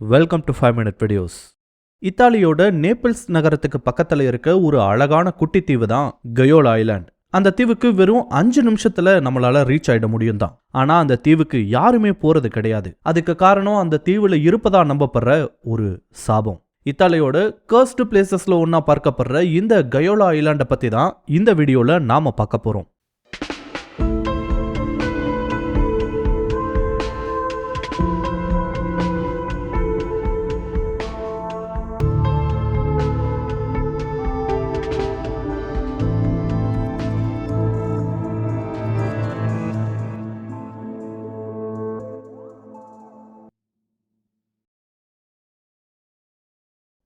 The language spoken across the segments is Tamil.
Welcome to five minute videos இத்தாலியோட Naples நகரத்துக்கு பக்கத்தில் இருக்க ஒரு அழகான குட்டி தீவு தான் கயோல் ஐலாண்ட் அந்த தீவுக்கு வெறும் அஞ்சு நிமிஷத்துல நம்மளால ரீச் ஆயிட முடியும் தான் ஆனா அந்த தீவுக்கு யாருமே போறது கிடையாது. அதுக்கு காரணம் அந்த தீவுல இருப்பதா நம்பப்படுற ஒரு சாபம். இத்தாலியோட கர்ஸ்ட் பிளேசஸ்ல ஒன்னா பார்க்கப்படுற இந்த கயோலா ஐலாண்டை பத்தி தான் இந்த வீடியோல நாம பார்க்க போறோம்.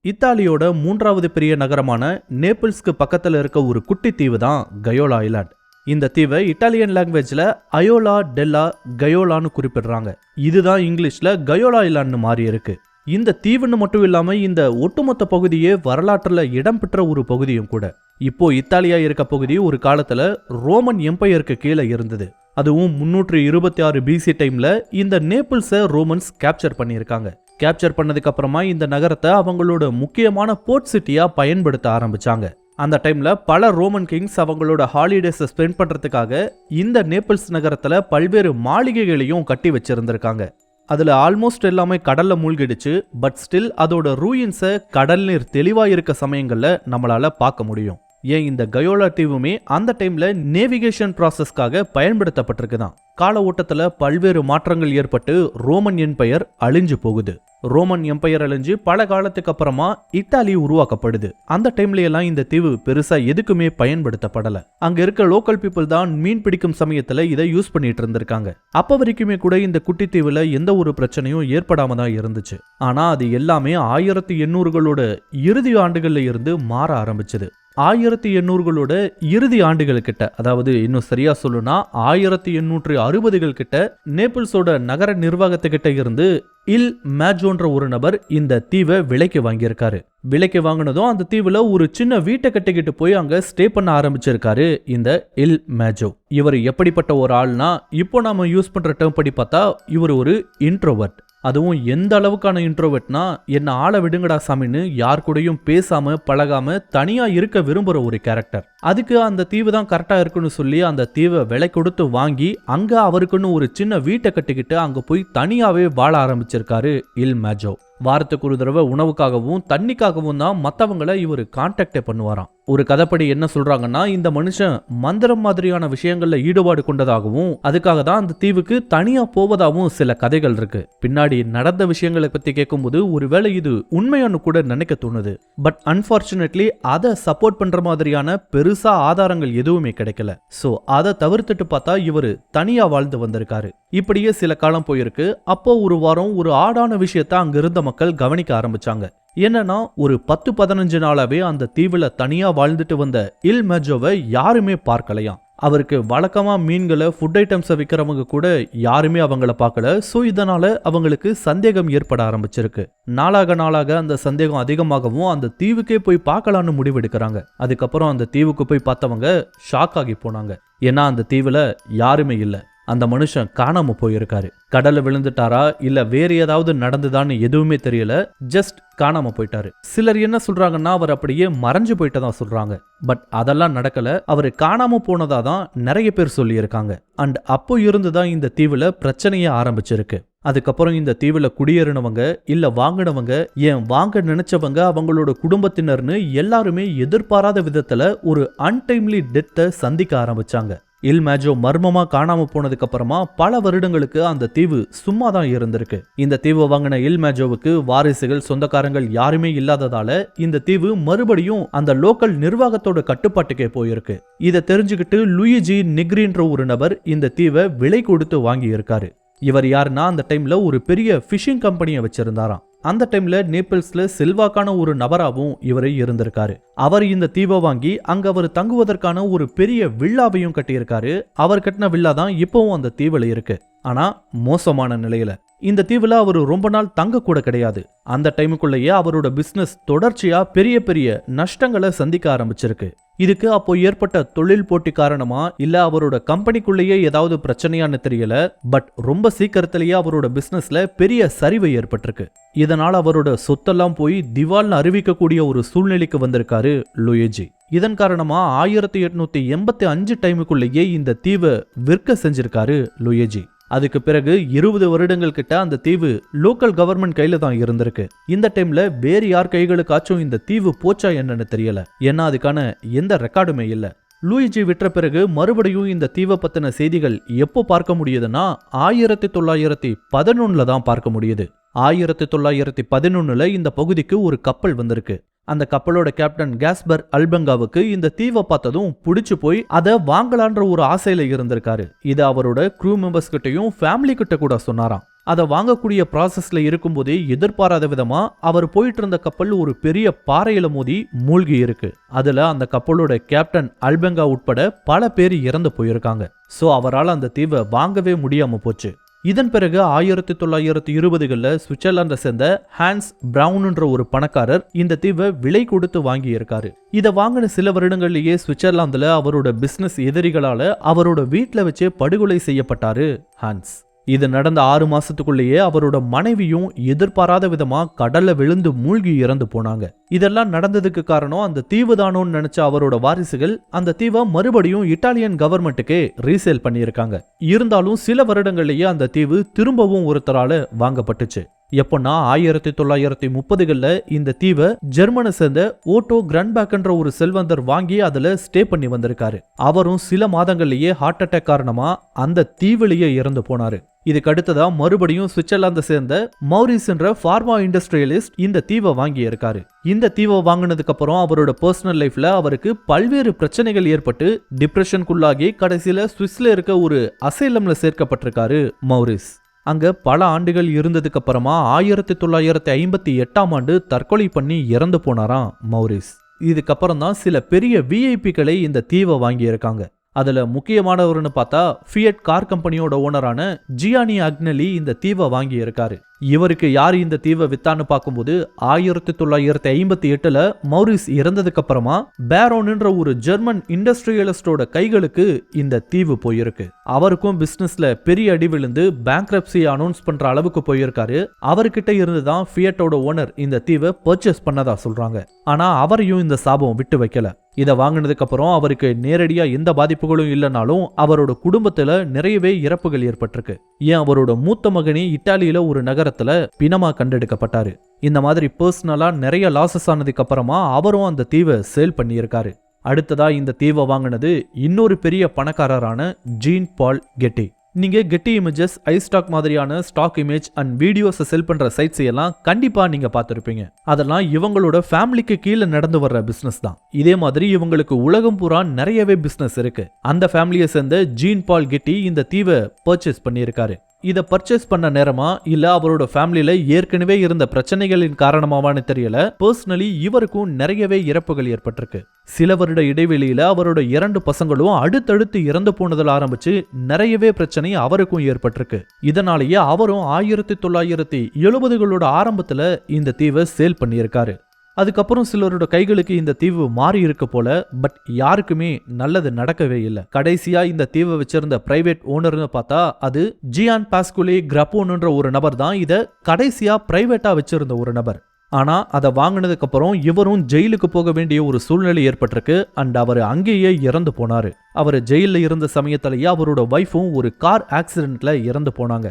இத்தாலியோட மூன்றாவது பெரிய நகரமான நேபிள்ஸ்க்கு பக்கத்தில் இருக்க ஒரு குட்டி தீவு தான் கயோலா ஐலாண்ட். இந்த தீவை இட்டாலியன் லாங்குவேஜில் அயோலா டெல்லா கயோலான்னு குறிப்பிடுறாங்க. இதுதான் இங்கிலீஷில் கயோலா ஐலாண்ட்னு மாறி இருக்கு. இந்த தீவுன்னு மட்டும் இல்லாமல் இந்த ஒட்டுமொத்த பகுதியே வரலாற்றில் இடம்பெற்ற ஒரு பகுதியும் கூட. இப்போ இத்தாலியா இருக்க பகுதி ஒரு காலத்தில் ரோமன் எம்பையருக்கு கீழே இருந்தது. அதுவும் முன்னூற்று இருபத்தி ஆறு பிசி டைமில் இந்த நேபிள்ஸை ரோமன்ஸ் கேப்சர் பண்ணியிருக்காங்க. கேப்சர் பண்ணதுக்கு அப்புறமா இந்த நகரத்தை அவங்களோட முக்கியமான போர்ட் சிட்டியா பயன்படுத்த ஆரம்பிச்சாங்க. அந்த டைம்ல பல ரோமன் கிங்ஸ் அவங்களோட ஹாலிடேஸை ஸ்பெண்ட் பண்றதுக்காக இந்த நேபிள்ஸ் நகரத்துல பல்வேறு மாளிகைகளையும் கட்டி வச்சிருந்திருக்காங்க. அதுல ஆல்மோஸ்ட் எல்லாமே கடல்ல மூழ்கிடுச்சு பட் ஸ்டில் அதோட ரூயின்ஸை கடல் நீர் தெளிவாக இருக்க சமயங்களில் நம்மளால பார்க்க முடியும். ஏன் இந்த கயோலா தீவுமே அந்த டைம்ல நேவிகேஷன் ப்ராசஸ்க்காக பயன்படுத்தப்பட்டிருக்குதான். கால ஓட்டத்துல பல்வேறு மாற்றங்கள் ஏற்பட்டு ரோமன் எம்பையர் அழிஞ்சு போகுது. ரோமன் எம்பையர் அழிஞ்சு பல காலத்துக்கு அப்புறமா இத்தாலி உருவாக்கப்படுது. அந்த டைம்ல எல்லாம் இந்த தீவு பெருசா எதுக்குமே பயன்படுத்தப்படல. அங்க இருக்க லோக்கல் பீப்புள் தான் மீன் பிடிக்கும் சமயத்துல இதை யூஸ் பண்ணிட்டு இருந்திருக்காங்க. அப்ப வரைக்குமே கூட இந்த குட்டி தீவுல எந்த ஒரு பிரச்சனையும் ஏற்படாம தான் இருந்துச்சு. ஆனா அது எல்லாமே ஆயிரத்தி எண்ணூறுகளோட இறுதி ஆண்டுகள்ல இருந்து மாற ஆரம்பிச்சது. ஆயிரத்தி எண்ணூறுகளோட இறுதி ஆண்டுகள் கிட்ட அதாவது இன்னும் சரியா சொல்லுனா ஆயிரத்தி எண்ணூற்று அறுபதுகள் கிட்ட நேபிள்ஸோட நகர நிர்வாகத்துக்கிட்ட இருந்து இல் மேஜோன்ற ஒரு நபர் இந்த தீவை விலைக்கு வாங்கியிருக்காரு. விலைக்கு வாங்கினதும் அந்த தீவுல ஒரு சின்ன வீட்டை கட்டிக்கிட்டு போய் அங்க ஸ்டே பண்ண ஆரம்பிச்சிருக்காரு இந்த இல் மேஜோ இவர் எப்படிப்பட்ட ஒரு ஆள்னா இப்போ நாம யூஸ் பண்ற டேர்ம் படி பார்த்தா இவர் ஒரு இன்ட்ரோவர்ட் அதுவும் எந்த அளவுக்கான இன்ட்ரோவெட்னா என்னை ஆள விடுங்கடா சாமின்னு யார் கூடயும் பேசாம பழகாம தனியா இருக்க விரும்புற ஒரு கேரக்டர் அதுக்கு அந்த தீவு தான் கரெக்டா இருக்குன்னு சொல்லி அந்த தீவை விலை கொடுத்து வாங்கி அங்க அவருக்குன்னு ஒரு சின்ன வீட்டை கட்டிக்கிட்டு அங்க போய் தனியாவே வாழ ஆரம்பிச்சிருக்காரு இல் மேஜோ. வாரத்துக்கு ஒரு தடவை உணவுக்காகவும் தண்ணிக்காகவும் தான் மற்றவங்களை இவர் கான்டாக்டே பண்ணுவாராம். ஒரு கதைப்படி என்ன சொல்றாங்கன்னா இந்த மனுஷன் மந்திரம் மாதிரியான விஷயங்கள்ல ஈடுபாடு கொண்டதாகவும் அதுக்காக தான் அந்த தீவுக்கு தனியா போவதாகவும் சில கதைகள் இருக்கு. பின்னாடி நடந்த விஷயங்களை பத்தி கேட்கும்போது ஒருவேளை இது உண்மையானு கூட நினைக்க தோணுது. பட் அன்பார்ச்சுனேட்லி அதை சப்போர்ட் பண்ற மாதிரியான பெருசா ஆதாரங்கள் எதுவுமே கிடைக்கல. சோ அதை தவிர்த்துட்டு பார்த்தா இவர் தனியா வாழ்ந்து வந்திருக்காரு. இப்படியே சில காலம் போயிருக்கு. அப்போ ஒரு வாரம் ஒரு ஆடான விஷயத்த அங்க இருந்த மக்கள் கவனிக்க ஆரம்பிச்சாங்க. என்னன்னா ஒரு பத்து பதினஞ்சு நாளாவே அந்த தீவுல தனியா வாழ்ந்துட்டு வந்த இல் மெஜோவை யாருமே பார்க்கலையாம். அவருக்கு வழக்கமா மீன்களை ஃபுட் ஐட்டம்ஸை விற்கிறவங்க கூட யாருமே அவங்கள பார்க்கல. ஸோ இதனால அவங்களுக்கு சந்தேகம் ஏற்பட ஆரம்பிச்சிருக்கு. நாளாக நாளாக அந்த சந்தேகம் அதிகமாகவும் அந்த தீவுக்கே போய் பார்க்கலான்னு முடிவெடுக்கிறாங்க. அதுக்கப்புறம் அந்த தீவுக்கு போய் பார்த்தவங்க ஷாக் ஆகி போனாங்க. ஏன்னா அந்த தீவுல யாருமே இல்லை. அந்த மனுஷன் காணாம போயிருக்காரு. கடல்ல விழுந்துட்டாரா? இல்ல வேற ஏதாவது நடந்துதான்னு எதுவுமே தெரியல. ஜஸ்ட் காணாம போயிட்டாரு. சிலர் என்ன சொல்றாங்கன்னா அவர் அப்படியே மறைஞ்சு போயிட்டதா சொல்றாங்க. பட் அதெல்லாம் நடக்கல. அவர் காணாம போனதா தான் நிறைய பேர் சொல்லியிருக்காங்க. அண்ட் அப்போ இருந்துதான் இந்த தீவுல பிரச்சனையே ஆரம்பிச்சிருக்கு. அதுக்கப்புறம் இந்த தீவுல குடியேறினவங்க இல்ல வாங்கினவங்க ஏன் வாங்க நினைச்சவங்க அவங்களோட குடும்பத்தினர்னு எல்லாருமே எதிர்பாராத விதத்துல ஒரு அன்டைம்லி டெத்தை சந்திக்க ஆரம்பிச்சாங்க. இல் மேஜோ மர்மமா காணாம போனதுக்கு அப்புறமா பல வருடங்களுக்கு அந்த தீவு சும்மா தான் இருந்திருக்கு. இந்த தீவை வாங்கின இல் மேஜோவுக்கு வாரிசுகள் சொந்தக்காரங்கள் யாருமே இல்லாததால இந்த தீவு மறுபடியும் அந்த லோக்கல் நிர்வாகத்தோட கட்டுப்பாட்டுக்கே போயிருக்கு. இதை தெரிஞ்சுக்கிட்டு லூயிஜி நிக்ரின்ற ஒரு நபர் இந்த தீவை விலை கொடுத்து வாங்கி இருக்காரு இவர் யாருன்னா அந்த டைம்ல ஒரு பெரிய ஃபிஷிங் கம்பெனியை வச்சிருந்தாராம். அந்த டைம்ல நேபிள்ஸ்ல செல்வாக்கான ஒரு நபராகவும் இவர் இருந்திருக்காரு. அவர் இந்த தீவை வாங்கி அங்க அவர் தங்குவதற்கான ஒரு பெரிய வில்லாவையும் கட்டியிருக்காரு. அவர் கட்டின வில்லா தான் இப்பவும் அந்த தீவில் இருக்கு. ஆனா மோசமான நிலையில. இந்த தீவுல அவர் ரொம்ப நாள் தங்க கூட கிடையாது. அந்த டைமுக்குள்ளேயே அவரோட பிசினஸ் தொடர்ச்சியா பெரிய பெரிய நஷ்டங்களை சந்திக்க ஆரம்பிச்சிருக்கு. இதுக்கு அப்போ ஏற்பட்ட தொழில் போட்டி காரணமா இல்ல அவரோட கம்பெனிக்குள்ளேயே ஏதாவது பிரச்சனையான்னு தெரியல பட் ரொம்ப சீக்கிரத்திலேயே அவரோட பிசினஸ்ல பெரிய சரிவு ஏற்பட்டிருக்கு. இதனால் அவரோட சொத்தெல்லாம் போய் திவால்னு அறிவிக்கக்கூடிய ஒரு சூழ்நிலைக்கு வந்திருக்காரு லுயேஜி. இதன் காரணமா ஆயிரத்தி எட்நூத்தி எண்பத்தி அஞ்சு டைமுக்குள்ளேயே இந்த தீவை விற்க செஞ்சிருக்காரு லுயேஜி. அதுக்கு பிறகு இருபது வருடங்கள் கிட்ட அந்த தீவு லோக்கல் கவர்மெண்ட் கையில தான் இருந்திருக்கு. இந்த டைம்ல வேறு யார் கைகளுக்காச்சும் இந்த தீவு போச்சா என்னன்னு தெரியல. ஏன்னா அதுக்கான எந்த ரெக்கார்டுமே இல்ல. லூயிஜி விற்ற பிறகு மறுபடியும் இந்த தீவை பத்தின செய்திகள் எப்போ பார்க்க முடியுதுன்னா ஆயிரத்தி தொள்ளாயிரத்தி பதினொன்னுல தான் பார்க்க முடியுது. ஆயிரத்தி தொள்ளாயிரத்தி பதினொன்னுல இந்த பகுதிக்கு ஒரு கப்பல் வந்திருக்கு. அந்த கப்பலோட கேப்டன் கேஸ்பர் அல்பங்காவுக்கு இந்த தீவை பார்த்ததும் பிடிச்சு போய் அதை வாங்கலான்ற ஒரு ஆசையில இருந்திருக்காரு. இது அவரோட க்ரூ மெம்பர்ஸ் கிட்டயும் ஃபேமிலி கிட்ட கூட சொன்னாராம். அதை வாங்கக்கூடிய ப்ராசஸ்ல இருக்கும்போதே எதிர்பாராத விதமா அவர் போயிட்டு இருந்த கப்பல் ஒரு பெரிய பாறையில மோதி மூழ்கி இருக்கு. அதுல அந்த கப்பலோட கேப்டன் அல்பெங்கா உட்பட பல பேர் இறந்து போயிருக்காங்க. சோ அவரால் அந்த தீவை வாங்கவே முடியாம போச்சு. இதன் பிறகு ஆயிரத்தி தொள்ளாயிரத்தி இருபதுகளில் சுவிட்சர்லாந்தை சேர்ந்த ஹான்ஸ் பிரவுன்ன்ற ஒரு பணக்காரர் இந்த தீவை விலை கொடுத்து வாங்கியிருக்காரு. இதை வாங்கின சில வருடங்கள்லேயே சுவிட்சர்லாந்துல அவரோட பிசினஸ் எதிரிகளால அவரோட வீட்டில் வச்சே படுகொலை செய்யப்பட்டாரு ஹான்ஸ். இது நடந்த ஆறு மாசத்துக்குள்ளேயே அவரோட மனைவியும் எதிர்பாராத விதமா கடல்ல விழுந்து மூழ்கி இறந்து போனாங்க. இதெல்லாம் நடந்ததுக்கு காரணம் அந்த தீவு தானோன்னு நினைச்ச அவரோட வாரிசுகள் அந்த தீவை மறுபடியும் இட்டாலியன் கவர்மெண்ட்டுக்கு ரீசேல் பண்ணியிருக்காங்க. இருந்தாலும் சில வருடங்கள்லயே அந்த தீவு திரும்பவும் ஒருத்தரால வாங்கப்பட்டுச்சு. எப்போன்னா ஆயிரத்தி தொள்ளாயிரத்தி முப்பதுகளில் இந்த தீவை ஜெர்மனை சேர்ந்த ஓட்டோ கிரண்பேக்ன்ற ஒரு செல்வந்தர் வாங்கி அதில் ஸ்டே பண்ணி வந்திருக்காரு. அவரும் சில மாதங்கள்லேயே ஹார்ட் அட்டாக் காரணமா அந்த தீவிலேயே இறந்து போனாரு. இதுக்கு அடுத்ததா மறுபடியும் சுவிட்சர்லாந்தை சேர்ந்த மௌரிஸ் என்ற ஃபார்மா இண்டஸ்ட்ரியலிஸ்ட் இந்த தீவை வாங்கி இருக்காரு. இந்த தீவை வாங்கினதுக்கு அப்புறம் அவரோட பர்சனல் லைஃப்ல அவருக்கு பல்வேறு பிரச்சனைகள் ஏற்பட்டு டிப்ரெஷனுக்குள்ளாகி கடைசியில சுவிஸ்ல இருக்க ஒரு அசைலம்ல சேர்க்கப்பட்டிருக்காரு மௌரிஸ். அங்கே பல ஆண்டுகள் இருந்ததுக்கு அப்புறமா ஆயிரத்தி தொள்ளாயிரத்தி ஐம்பத்தி எட்டாம் ஆண்டு தற்கொலை பண்ணி இறந்து போனாராம் மௌரிஸ். இதுக்கப்புறம் தான் சில பெரிய விஐபிக்களை இந்த தீவை வாங்கியிருக்காங்க. அதில் முக்கியமானவர்னு பார்த்தா ஃபியட் கார் கம்பெனியோட ஓனரான ஜியானி அக்னலி இந்த தீவை வாங்கியிருக்காரு. இவருக்கு யார் இந்த தீவை வித்தான்னு பார்க்கும்போது ஆயிரத்தி தொள்ளாயிரத்தி ஐம்பத்தி எட்டுல மௌரிஸ் இறந்ததுக்கு அப்புறமா பேரோன்ன்ற ஒரு ஜெர்மன் இண்டஸ்ட்ரியலிஸ்டோட கைகளுக்கு இந்த தீவு போயிருக்கு. அவருக்கும் பிசினஸ்ல பெரிய அடி விழுந்து பேங்க்ரப்சி அனௌன்ஸ் பண்ற அளவுக்கு போயிருக்காரு. அவர்கிட்ட இருந்து தான் ஃபியட்டோட ஓனர் இந்த தீவை பர்ச்சேஸ் பண்ணதா சொல்றாங்க. ஆனா அவரையும் இந்த சாபம் விட்டு வைக்கல. இதை வாங்கினதுக்கு அப்புறம் அவருக்கு நேரடியா எந்த பாதிப்புகளும் இல்லைனாலும் அவரோட குடும்பத்துல நிறையவே இறப்புகள் ஏற்பட்டிருக்கு. ஏன் அவரோட மூத்த மகனே இட்டாலியில ஒரு நகரத்துல பிணமாக கண்டெடுக்கப்பட்டாரு. இந்த மாதிரி பர்சனலா நிறைய லாசஸ் ஆனதுக்கு அப்புறமா அவரும் அந்த தீவை சேல் பண்ணியிருக்காரு. அடுத்ததா இந்த தீவை வாங்கினது இன்னொரு பெரிய பணக்காரரான ஜீன் பால் கெட்டி. நீங்க கெட்டி இமேஜஸ் ஐ ஸ்டாக் மாதிரியான ஸ்டாக் இமேஜ் அண்ட் வீடியோஸை செல் பண்ற சைட்ஸ் எல்லாம் கண்டிப்பா நீங்க பார்த்துருப்பீங்க. அதெல்லாம் இவங்களோட ஃபேமிலிக்கு கீழே நடந்து வர்ற பிசினஸ் தான். இதே மாதிரி இவங்களுக்கு உலகம் பூரா நிறையவே பிசினஸ் இருக்கு. அந்த ஃபேமிலியை சேர்ந்த ஜீன் பால் கெட்டி இந்த தீவை பர்ச்சேஸ் பண்ணியிருக்காரு. இதை பர்ச்சேஸ் பண்ண நேரமா? இல்ல அவரோட ஃபேமிலியில ஏற்கனவே இருந்த பிரச்சனைகளின் காரணமாவான்னு தெரியல. பர்சனலி இவருக்கும் நிறையவே இறப்புகள் ஏற்பட்டிருக்கு. சில வருட இடைவெளியில அவரோட இரண்டு பசங்களும் அடுத்தடுத்து இறந்து போனதில் ஆரம்பிச்சு நிறையவே பிரச்சனை அவருக்கும் ஏற்பட்டிருக்கு. இதனாலேயே அவரும் ஆயிரத்தி தொள்ளாயிரத்தி எழுபதுகளோட ஆரம்பத்துல இந்த தீவை சேல் பண்ணியிருக்காரு. அதுக்கப்புறம் சிலரோட கைகளுக்கு இந்த தீவு மாறி இருக்க போல பட் யாருக்குமே நல்லது நடக்கவே இல்லை. கடைசியா இந்த தீவை வச்சிருந்த பிரைவேட் ஓனர்னு பார்த்தா அது ஜியான் பாஸ்குலி கிரப்போன்ன்ற ஒரு நபர் தான். இதை கடைசியா பிரைவேட்டா வச்சிருந்த ஒரு நபர். ஆனா அதை வாங்கினதுக்கு அப்புறம் இவரும் ஜெயிலுக்கு போக வேண்டிய ஒரு சூழ்நிலை ஏற்பட்டிருக்கு. அண்ட் அவர் அங்கேயே இறந்து போனாரு. அவர் ஜெயில இருந்த சமயத்திலேயே அவரோட ஒய்ஃபும் ஒரு கார் ஆக்சிடென்ட்ல இறந்து போனாங்க.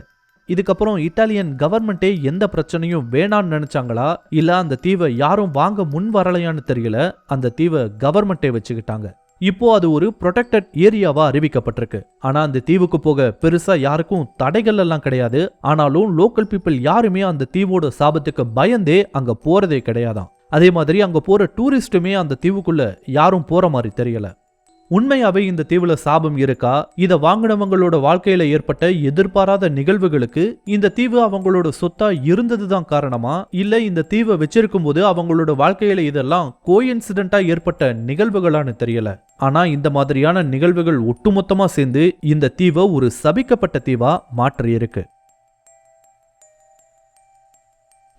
இதுக்கப்புறம் இட்டாலியன் கவர்மெண்ட்டே எந்த பிரச்சனையும் வேணான்னு நினைச்சாங்களா? இல்ல அந்த தீவை யாரும் வாங்க முன் வரலையான்னு தெரியல. அந்த தீவை கவர்மெண்ட்டே வச்சுக்கிட்டாங்க. இப்போ அது ஒரு ப்ரொடெக்டட் ஏரியாவா அறிவிக்கப்பட்டிருக்கு. ஆனா அந்த தீவுக்கு போக பெருசா யாருக்கும் தடைகள் எல்லாம் கிடையாது. ஆனாலும் லோக்கல் பீப்புள் யாருமே அந்த தீவோட சாபத்துக்கு பயந்தே அங்க போறதே கிடையாதாம். அதே மாதிரி அங்க போற டூரிஸ்ட்டுமே அந்த தீவுக்குள்ள யாரும் போற மாதிரி தெரியல. உண்மையாவே இந்த தீவுல சாபம் இருக்கா? இதை வாங்கினவங்களோட வாழ்க்கையில ஏற்பட்ட எதிர்பாராத நிகழ்வுகளுக்கு இந்த தீவு அவங்களோட சொத்தா இருந்ததுதான் காரணமா? இல்ல இந்த தீவை வச்சிருக்கும் போது அவங்களோட வாழ்க்கையில இதெல்லாம் கோயின்சிடென்டா ஏற்பட்ட நிகழ்வுகளான்னு தெரியல. ஆனா இந்த மாதிரியான நிகழ்வுகள் ஒட்டுமொத்தமா சேர்ந்து இந்த தீவை ஒரு சபிக்கப்பட்ட தீவா மாற்றியிருக்கு.